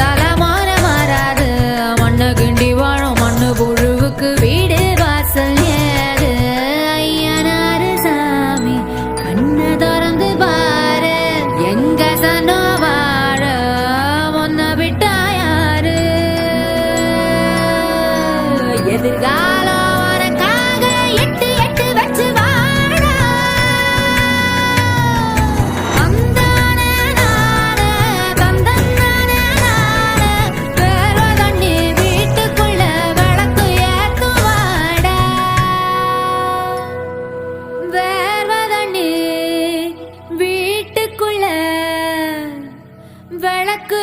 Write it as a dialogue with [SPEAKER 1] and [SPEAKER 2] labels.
[SPEAKER 1] எங்க மாறாது. மண்ணு கிண்டி வாழும் மண்ணு புழுவுக்கு வீடு வாசல் ஏது? ஐயனாரு சாமி கண்ணை திறந்து பாரு. எங்க சனோ வாழ விட்டா யாரு? எதிர்கால விளக்கு